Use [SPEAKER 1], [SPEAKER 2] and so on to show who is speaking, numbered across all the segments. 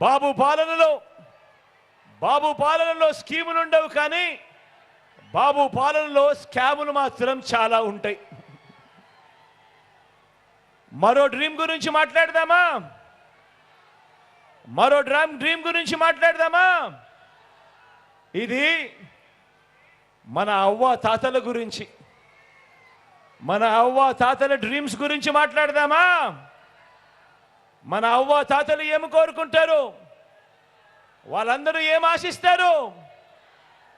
[SPEAKER 1] బాబు పాలనలో బాబు పాలనలో స్కీములు ఉండవు కానీ బాబు పాలనలో స్కాములు మాత్రం చాలా ఉంటాయి. మరో డ్రీమ్ గురించి మాట్లాడదామా? మరో డ్రామ్ డ్రీమ్ గురించి మాట్లాడదామా? ఇది మన అవ్వ తాతల గురించి మన అవ్వ తాతల డ్రీమ్స్ గురించి మాట్లాడదామా? మన అవ్వ తాతలు ఏమి కోరుకుంటారు? వాళ్ళందరూ ఏం ఆశిస్తారు?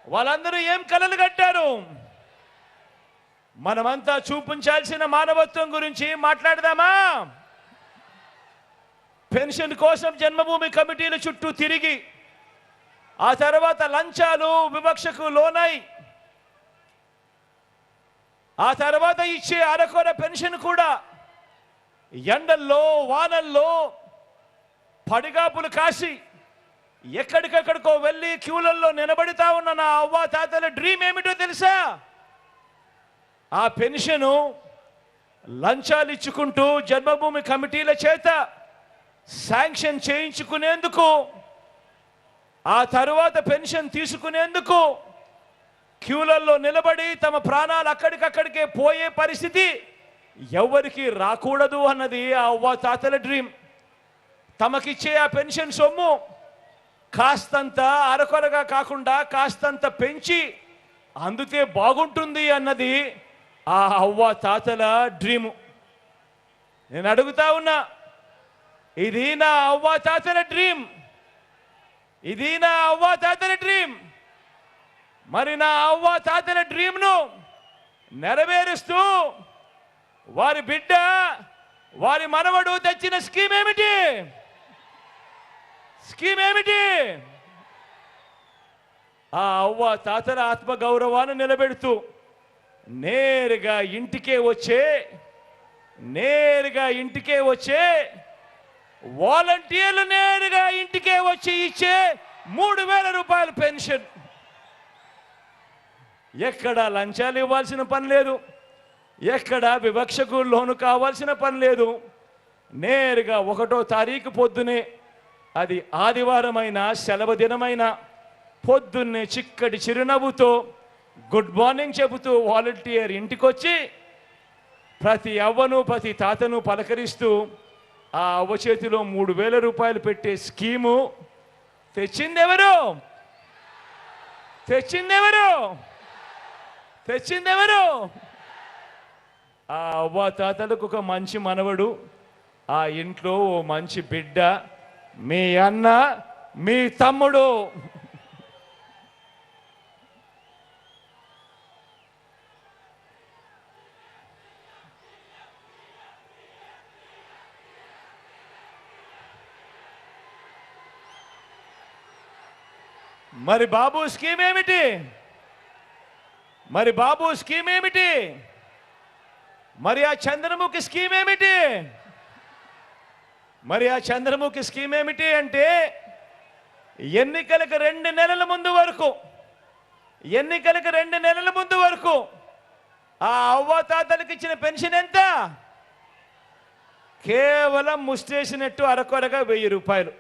[SPEAKER 1] వాళ్ళందరూ ఏం కలలు కట్టారు? మనమంతా చూపించాల్సిన మానవత్వం గురించి మాట్లాడదామా? పెన్షన్ కోసం జన్మభూమి కమిటీల చుట్టూ తిరిగి ఆ తర్వాత లంచాలు వివక్షకు లోనై ఆ తర్వాత ఇచ్చే అరకొర పెన్షన్ కూడా ఎండల్లో వానల్లో పడిగాపులు కాసి ఎక్కడికెక్కడికో వెళ్ళి క్యూలల్లో నిలబడితా ఉన్న నా అవ్వ తాతల డ్రీమ్ ఏమిటో తెలుసా? ఆ పెన్షను లంచాలు ఇచ్చుకుంటూ జన్మభూమి కమిటీల చేత శాంక్షన్ చేయించుకునేందుకు ఆ తరువాత పెన్షన్ తీసుకునేందుకు క్యూలల్లో నిలబడి తమ ప్రాణాలు అక్కడికక్కడికే పోయే పరిస్థితి ఎవరికి రాకూడదు అన్నది ఆ అవ్వ తాతల డ్రీమ్ తమకిచ్చే ఆ పెన్షన్ సొమ్ము కాస్తంత అరకొరగా కాకుండా కాస్తంత పెంచి అందుతే బాగుంటుంది అన్నది ఆ అవ్వ తాతల డ్రీము నేను అడుగుతా ఉన్నా ఇది నా అవ్వ తాతల డ్రీమ్ ఇది నా అవ్వ తాతల డ్రీమ్ మరి నా అవ్వ తాతల డ్రీమ్ను నెరవేరుస్తూ వారి బిడ్డ వారి మనవడు తెచ్చిన స్కీమ్ ఏమిటి? స్కీమ్ ఏమిటి? ఆ అవ్వ తాతల ఆత్మగౌరవాన్ని నిలబెడుతూ నేరుగా ఇంటికే వచ్చే నేరుగా ఇంటికే వచ్చే వాలంటీర్లు నేరుగా ఇంటికే వచ్చి ఇచ్చే మూడు వేల రూపాయల పెన్షన్. ఎక్కడ లంచాలు ఇవ్వాల్సిన పని లేదు. ఎక్కడ వివక్షకు లోను కావాల్సిన పని లేదు. నేరుగా ఒకటో తారీఖు పొద్దునే అది ఆదివారమైన సెలవు దినమైన పొద్దున్నే చిక్కటి చిరునవ్వుతో గుడ్ మార్నింగ్ చెబుతూ వాలంటీర్ ఇంటికొచ్చి ప్రతి అవ్వను ప్రతి తాతను పలకరిస్తూ ఆ అవ్వ చేతిలో మూడు వేల రూపాయలు పెట్టే స్కీము తెచ్చిందెవరు? తెచ్చిందెవరు? తెచ్చిందెవరు? ఆ అవ్వ తాతలకు ఒక మంచి మనవడు ఆ ఇంట్లో ఓ మంచి బిడ్డ మీ అన్న మీ తమ్ముడు. మరి బాబు స్కీమ్ ఏమిటి? మరి బాబు స్కీమ్ ఏమిటి? మరి ఆ చంద్రముఖి స్కీమ్ ఏమిటి? మరి ఆ చంద్రముఖి స్కీమ్ ఏమిటి అంటే ఎన్నికలకు రెండు నెలల ముందు వరకు ఎన్నికలకు రెండు నెలల ముందు వరకు ఆ అవ్వాతాతలకు ఇచ్చిన పెన్షన్ ఎంత? కేవలం ముస్టేసినట్టు అరకొరగా వెయ్యి రూపాయలు.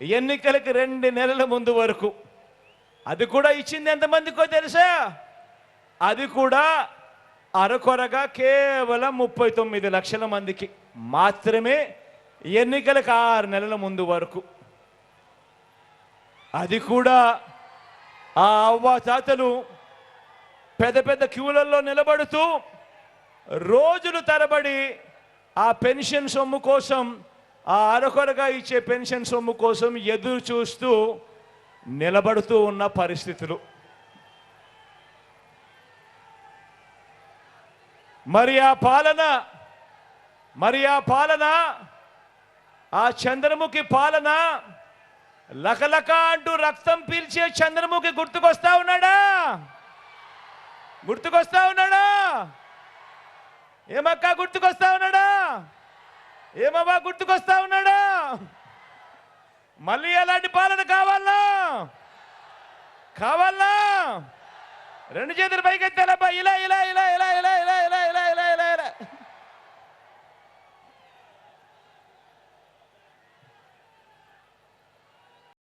[SPEAKER 1] ఎన్నికలకు రెండు నెలల ముందు వరకు. అది కూడా ఇచ్చింది ఎంతమందికో తెలుసా? అది కూడా అరకొరగా కేవలం ముప్పై తొమ్మిది లక్షల మందికి మాత్రమే ఎన్నికలకు ఆరు నెలల ముందు వరకు. అది కూడా ఆ అవ్వాతాతలు పెద్ద పెద్ద క్యూలలో నిలబడుతూ రోజులు తరబడి ఆ పెన్షన్ సొమ్ము కోసం ఆ అరకొరగా ఇచ్చే పెన్షన్ సొమ్ము కోసం ఎదురు చూస్తూ నిలబడుతూ ఉన్న పరిస్థితులు. మరి ఆ పాలన మరి ఆ పాలన ఆ చంద్రముఖి పాలన లకలక అంటూ రక్తం పీల్చే చంద్రముఖి గుర్తుకొస్తా ఉన్నాడా? గుర్తుకొస్తా ఉన్నాడా? ఏమక్క గుర్తుకొస్తా ఉన్నాడా? ఏమవ్వా గుర్తుకొస్తా ఉన్నాడా? మళ్ళీ ఎలాంటి పాలన కావాలా? కావాలా? రెండు చేతులు పైకెత్తాలబ్బా